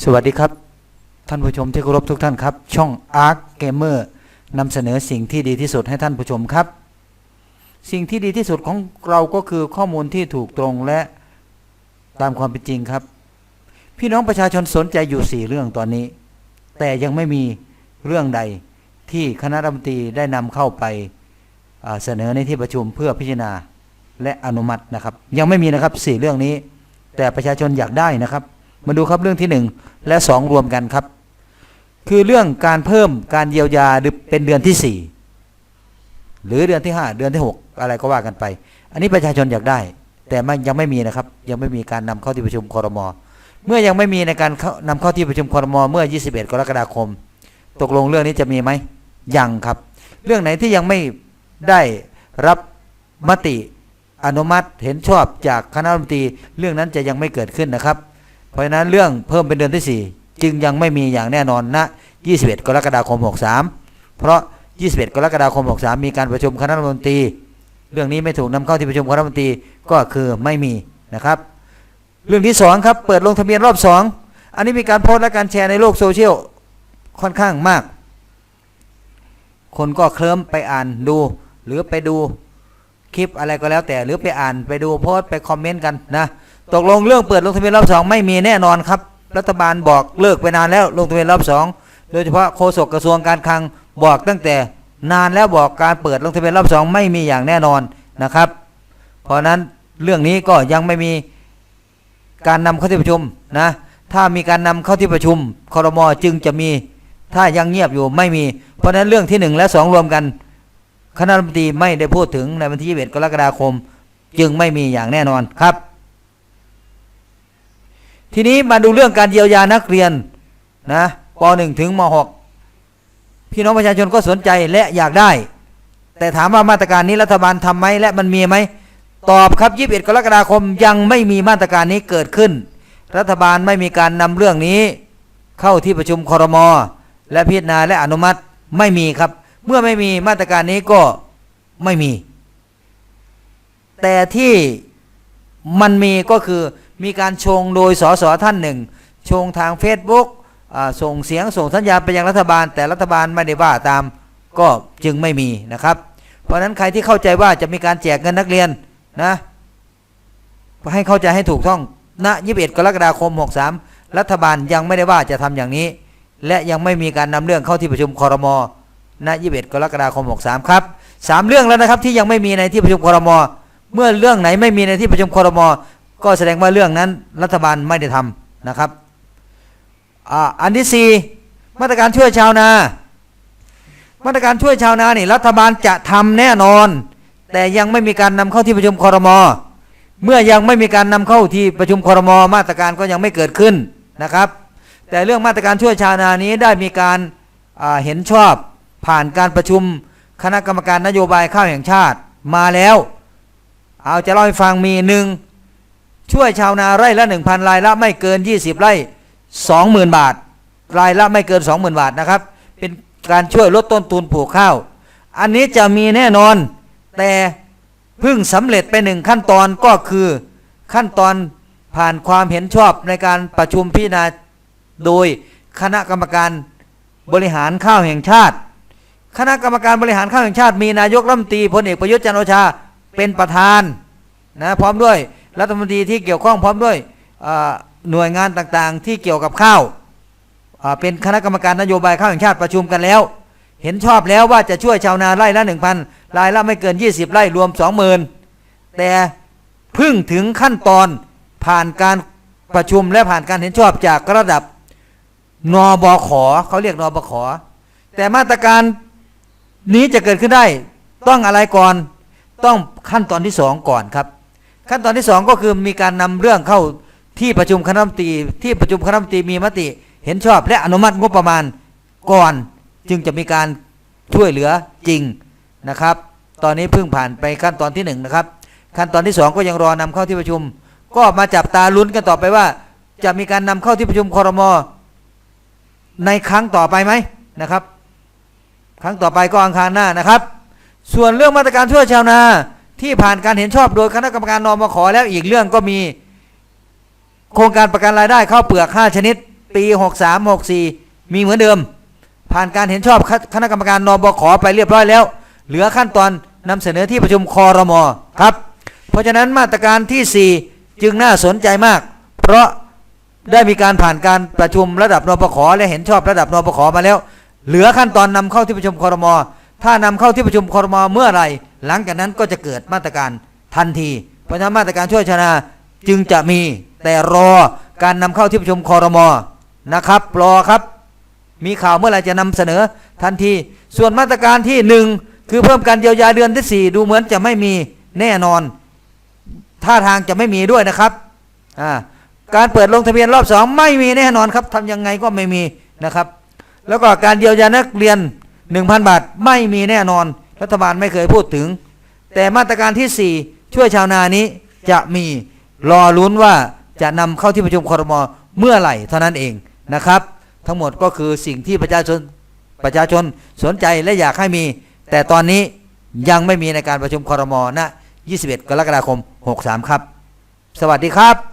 สวัสดีครับ ท่านผู้ชมที่เคารพทุกท่านครับ ช่อง Arc Gamer นำเสนอสิ่งที่ดีที่สุดให้ท่านผู้ชมครับ สิ่งที่ดีที่สุดของเราก็คือข้อมูลที่ถูกตรงและตามความเป็นจริงครับ พี่น้องประชาชนสนใจอยู่สี่เรื่องตอนนี้ แต่ยังไม่มีเรื่องใดที่คณะรัฐมนตรีได้นำเข้าไปเสนอในที่ประชุมเพื่อพิจารณาและอนุมัตินะครับ ยังไม่มีนะครับสี่เรื่องนี้ แต่ประชาชนอยากได้นะครับ มาดูครับเรื่องที่หนึ่งและสองรวมกันครับ คือเรื่องการเพิ่มการเยียวยาหรือเป็นเดือนที่สี่หรือเดือนที่ห้าเดือนที่หกอะไรก็ว่ากันไป อันนี้ประชาชนอยากได้ แต่มันยังไม่มีนะครับ ยังไม่มีการนำเข้าที่ประชุมครมเมื่อยังไม่มีในการเข้านำเข้าที่ประชุมครมเมื่อ 21 กรกฎาคม ตกลงเรื่องนี้จะมีไหมยังครับ เรื่องไหนที่ยังไม่ได้รับมติอนุมัติเห็นชอบจากคณะรัฐมนตรีเรื่องนั้นจะยังไม่เกิดขึ้นนะครับ เพราะฉะนั้นเรื่องเพิ่มเป็นเดือนที่ 4 จึงยังไม่มีอย่างแน่นอนณ21 กรกฎาคม 63 เพราะ 21 กรกฎาคม 63 มีการประชุมคณะรัฐมนตรี เรื่องนี้ไม่ถูกนำเข้าที่ประชุมคณะรัฐมนตรีก็คือไม่มีนะครับ เรื่องที่ 2 ครับ เปิดลงทะเบียนรอบ 2 อันนี้มีการโพสต์และการแชร์ในโลกโซเชียลค่อนข้างมาก คนก็เคลิ้มไปอ่านดูหรือไปดูคลิปอะไรก็แล้วแต่หรือไปอ่านไปดูโพสต์ไปคอมเมนต์กันนะ ตกลงเรื่องเปิดลงทะเบียนรอบสองไม่มีแน่นอนครับ รัฐบาลบอกเลิกไปนานแล้วลงทะเบียนรอบสองโดยเฉพาะโฆษกกระทรวงการคลังบอกตั้งแต่นานแล้วบอกการเปิดลงทะเบียนรอบสองไม่มีอย่างแน่นอนนะครับ เพราะนั้นเรื่องนี้ก็ยังไม่มีการนำเข้าที่ประชุมนะถ้ามีการนำเข้าที่ประชุมคอรมอจึงจะมีถ้ายังเงียบอยู่ไม่มี เพราะฉะนั้นเรื่องที่หนึ่งและสองรวมกันคณะรัฐมนตรีไม่ได้พูดถึงในวันที่21กรกฎาคม จึงไม่มีอย่างแน่นอนครับ ทีนี้มาดูเรื่องการเยียวยานักเรียนนะป .1 ถึงม .6 พี่น้องประชาชนก็สนใจและอยากได้ แต่ถามว่ามาตรการนี้รัฐบาลทำไหมและมันมีไหมตอบครับ 21 กรกฎาคมยังไม่มีมาตรการนี้เกิดขึ้น รัฐบาลไม่มีการนำเรื่องนี้ เข้าที่ประชุมคอรมอและพิจารณาและอนุมัติไม่มีครับ เมื่อไม่มีมาตรการนี้ก็ไม่มี แต่ที่มันมีก็คือ มีการชงโดยสสท่านหนึ่ง ชงทาง Facebook อ่าส่งเสียงส่งสัญญาณไปยังรัฐบาล แต่รัฐบาลไม่ได้ว่าตามก็จึงไม่มีนะครับ เพราะฉะนั้นใครที่เข้าใจว่าจะมีการแจกเงินนักเรียนนะให้เข้าใจให้ถูกต้องณ21 กรกฎาคม 63 รัฐบาลยังไม่ได้ว่าจะทำอย่างนี้ และยังไม่มีการนำเรื่องเข้าที่ประชุมคอรมอณ21 กรกฎาคม 63 ครับสามเรื่องแล้วนะครับที่ยังไม่มีในที่ประชุมคอรมอเมื่อเรื่องไหนไม่มีในที่ประชุมคอรมอ ก็แสดงว่าเรื่องนั้นรัฐบาลไม่ได้ทำนะครับออันที่สี่มาตรการช่วยชาวนา มาตรการช่วยชาวนานี่รัฐบาลจะทำแน่นอน แต่ยังไม่มีการนำเข้าที่ประชุมคอรมอเมื่อยังไม่มีการนำเข้าที่ประชุมคอรมอมาตรการก็ยังไม่เกิดขึ้นนะครับ แต่เรื่องมาตรการช่วยชาวนานี้ได้มีการาเห็นชอบผ่านการประชุมคณะกรรมการนโยบายข้าวแห่งชาติมาแล้ว เอาจะเล่าให้ฟังมีหนึ่ง ช่วยชาวนาไร่ละ1,000รายละไม่เกิน20ไร่20,000บาท รายละไม่เกิน20,000บาทนะครับ เป็นการช่วยลดต้นทุนปลูกข้าว อันนี้จะมีแน่นอน แต่เพิ่งสำเร็จไปหนึ่งขั้นตอนก็คือขั้นตอนผ่านความเห็นชอบในการประชุมพิจารณาโดยคณะกรรมการบริหารข้าวแห่งชาติ คณะกรรมการบริหารข้าวแห่งชาติ มีนายกรัฐมนตรีพลเอกประยุทธ์จันโอชาเป็นประธานนะพร้อมด้วย รัฐมนตรีที่เกี่ยวข้องพร้อมด้วยหน่วยงานต่างๆ ที่เกี่ยวกับข้าวเป็นคณะกรรมการนโยบายข้าวแห่งชาติประชุมกันแล้ว เห็นชอบแล้วว่าจะช่วยชาวนาไร่ละ1,000รายละไม่เกิน 20 ไร่รวม 20,000 แต่พึ่งถึงขั้นตอนผ่านการประชุมและผ่านการเห็นชอบจากระดับนบขเขาเรียกนบขแต่มาตรการนี้จะเกิดขึ้นได้ ต้องอะไรก่อน ต้องขั้นตอนที่สองก่อนครับ ขั้นตอนที่สองก็คือมีการนำเรื่องเข้าที่ประชุมคณะรัฐมนตรีที่ประชุมคณะรัฐมนตรีมีมติเห็นชอบและอนุมัติงบประมาณก่อนจึงจะมีการช่วยเหลือจริงนะครับ ตอนนี้เพิ่งผ่านไปขั้นตอนที่หนึ่งนะครับ ขั้นตอนที่สองก็ยังรอนำเข้าที่ประชุม ก็มาจับตาลุ้นกันต่อไปว่า จะมีการนำเข้าที่ประชุมคอรมอในครั้งต่อไปไหมนะครับ ครั้งต่อไปก็อังคารหน้านะครับ ส่วนเรื่องมาตรการช่วยชาวนา ที่ผ่านการเห็นชอบโดยคณะกรรมการนมขแล้วอีกเรื่องก็มี โครงการประกันรายได้ข้าวเปลือก5ชนิด ปี 63 64 มีเหมือนเดิม ผ่านการเห็นชอบคณะกรรมการนบขไปเรียบร้อยแล้ว เหลือขั้นตอนนำเสนอที่ประชุมคอรมอครับ เพราะฉะนั้นมาตรการที่ 4 จึงน่าสนใจมาก เพราะได้มีการผ่านการประชุมระดับนปขและเห็นชอบระดับนปขมาแล้ว เหลือขั้นตอนนำเข้าที่ประชุมคอรมอถ้านำเข้าที่ประชุมคอรมอเมื่อไหร่ หลังจากนั้นก็จะเกิดมาตรการทันที เพราะฉะนั้นมาตรการช่วยชาวนาจึงจะมีแต่รอการนำเข้าที่ประชุมคอรมอนะครับ รอครับ มีข่าวเมื่อไหร่จะนำเสนอทันที ส่วนมาตรการที่หนึ่งคือเพิ่มการเยียวยาเดือนที่สี่ดูเหมือนจะไม่มีแน่นอนท่าทางจะไม่มีด้วยนะครับอ่าการเปิดลงทะเบียนรอบสองไม่มีแน่นอนครับทำยังไงก็ไม่มีนะครับ แล้วก็การเยียวยานักเรียน 1,000 บาทไม่มีแน่นอน รัฐบาลไม่เคยพูดถึง แต่มาตรการที่ 4 ช่วยชาวนานี้จะมีรอลุ้นว่าจะนำเข้าที่ประชุมครมเมื่อไหร่เท่านั้นเองนะครับ ทั้งหมดก็คือสิ่งที่ประชาชนประชาชนสนใจและอยากให้มี แต่ตอนนี้ยังไม่มีในการประชุมครมณ21 กรกฎาคม 63 ครับ สวัสดีครับ